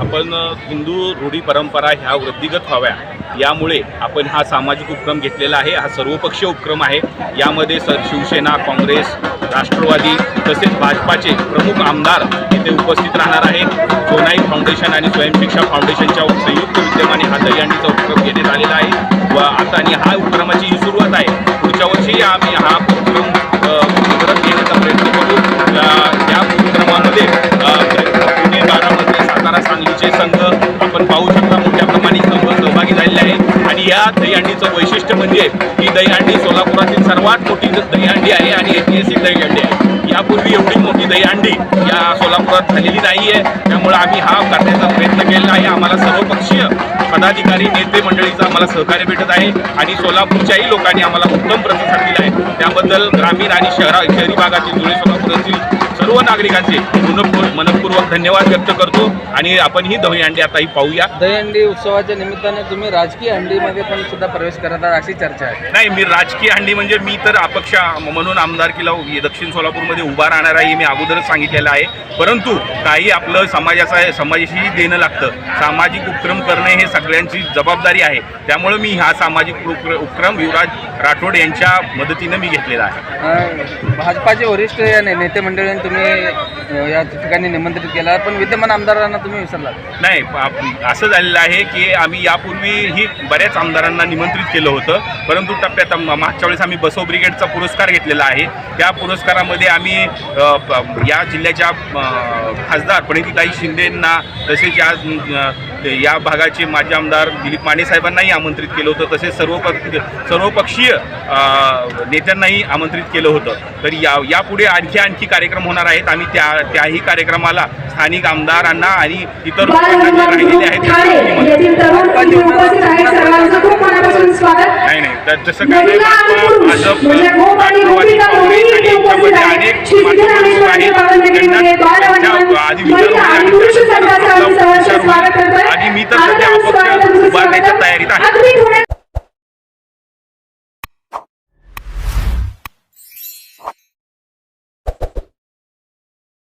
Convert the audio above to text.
आपण हिंदू रूढी परंपरा ह्या वृद्धिगत व्हाव्या. यामुळे आपण हा सामाजिक उपक्रम घेतलेला आहे. हा सर्वपक्षीय उपक्रम आहे. यामध्ये सर शिवसेना काँग्रेस राष्ट्रवादी तसेच भाजपाचे प्रमुख आमदार इथे उपस्थित राहणार आहेत. सोनाई फाउंडेशन आणि स्वयंशिक्षा फाउंडेशनच्या संयुक्त विद्यमाने हा दहीहंडीचा उपक्रम घेण्यात आलेला आहे. व आता आणि हा उपक्रमाची ही सुरुवात आहे. पुढच्या वर्षी आम्ही हा या दहीहंडीचं वैशिष्ट्य म्हणजे ही दहीहंडी सोलापुरातील सर्वात मोठी दहीहंडी आहे आणि ऐतिहासिक दहीहंडी आहे. यापूर्वी एवढी मोठी दहीहंडी या सोलापुरात झालेली नाही आहे त्यामुळे आम्ही हा करण्याचा प्रयत्न केलेला आहे. आम्हाला सर्वपक्षीय पदाधिकारी नेते मंडळीचं आम्हाला सहकार्य भेटत आहे आणि सोलापूरच्याही लोकांनी आम्हाला उत्तम प्रतिसाद दिला आहे. त्याबद्दल ग्रामीण आणि शहरा शहरी भागातील धुळे सोलापूरातील सर्व नागरिकांचे मनपूर्वक मनपूर्वक धन्यवाद व्यक्त करतो. आणि आपण ही दहीहंडी आता ही पाहूया. दहीहंडी उत्सवाच्या निमित्ताने तुम्ही राजकीय हंडीमध्ये पण सुद्धा प्रवेश करत आहात अशी चर्चा आहे. नाही मी राजकीय हंडी म्हणजे मी तर अपक्ष म्हणून आमदारकीला दक्षिण सोलापूरमध्ये उभा राहणार आहे हे मी अगोदरच सांगितलेलं आहे. परंतु काही आपलं समाजाचा समाजाशी देणं लागतं. सामाजिक उपक्रम करणे हे सगळ्यांची जबाबदारी आहे. त्यामुळे मी हा सामाजिक उपक्र- उपक्रम युवराज राठोड यांच्या मदतीनं मी घेतलेला आहे. भाजपाचे वरिष्ठ नेते मंडळींनी तुम्ही या ठिकाणी निमंत्रित केला पण विद्यमान आमदारांना तुम्ही विसरलात. नाही असं झालेलं आहे की आम्ही यापूर्वीही बऱ्याच आमदारांना निमंत्रित केलं होतं परंतु टप्प्यात मागच्या वेळेस आम्ही बसव ब्रिगेडचा पुरस्कार घेतलेला आहे. त्या पुरस्कारामध्ये आम्ही या जिल्ह्याच्या खासदार प्रणितीताई शिंदेंना तसेच या या भागाचे माजी आमदार दिलीप माने साहेबांनाही आमंत्रित केलं होतं. तसेच सर्व पक्ष सर्वपक्षीय नेत्यांनाही आमंत्रित केलं होतं. तर या यापुढे आणखी आणखी कार्यक्रम होणार आहेत. आम्ही त्या त्याही कार्यक्रमाला स्थानिक आमदारांना आणि इतर लोकांना राहिलेले आहेत. आहेत. नाही नाही. तर नाही महिला आणि भाजप पुरुष Bhajap, Boa noite, Tá? Aguenta, né?